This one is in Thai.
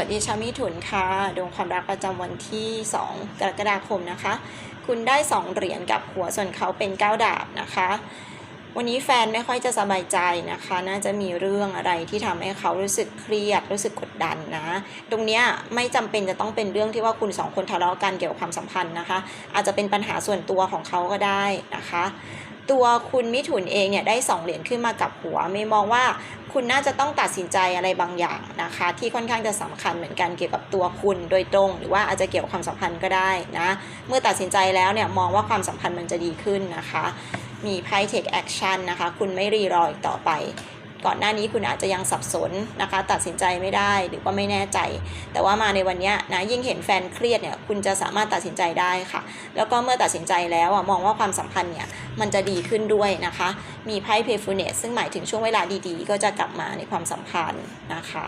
วัสดีชาวมิถุนค่ะดวงความรักประจำวันที่ 2 กรกฎาคมนะคะ คุณได้ 2 เหรียญกับหัวส่วนเขาเป็น 9 ดาบนะคะ วันนี้แฟนไม่ค่อยจะสบายใจนะคะ น่าจะมีเรื่องอะไรที่ทำให้เขารู้สึกเครียด รู้สึกกดดันนะ ตรงนี้ไม่จำเป็นจะต้องเป็นเรื่องที่ว่าคุณสองคนทะเลาะกันเกี่ยวกับความสัมพันธ์นะคะ อาจจะเป็นปัญหาส่วนตัวของเขาก็ได้นะคะตัวคุณมิถุนเองเนี่ยได้สองเหรียญขึ้นมากับหัวไม่มองว่าคุณน่าจะต้องตัดสินใจอะไรบางอย่างนะคะ ที่ค่อนข้างจะสำคัญเหมือนกันเกี่ยวกับตัวคุณโดยตรง หรือว่าอาจจะเกี่ยวกับความสัมพันธ์ก็ได้นะเมื่อตัดสินใจแล้วเนี่ยมองว่าความสัมพันธ์มันจะดีขึ้นนะคะ มีไพ่ take action นะคะ คุณไม่รีรออีกต่อไป ก่อนหน้านี้คุณอาจจะยังสับสนนะคะ ตัดสินใจไม่ได้หรือว่าไม่แน่ใจ แต่ว่ามาในวันนี้นะยิ่งเห็นแฟนเครียดเนี่ยคุณจะสามารถตัดสินใจได้ค่ะ แล้วก็เมื่อตัดสินใจแล้วอะมองว่าความสัมพันธ์เนี่ยมันจะดีขึ้นด้วยนะคะ มีไพ่ playfulness ซึ่งหมายถึงช่วงเวลาดีๆ ก็จะกลับมาในความสัมพันธ์นะคะ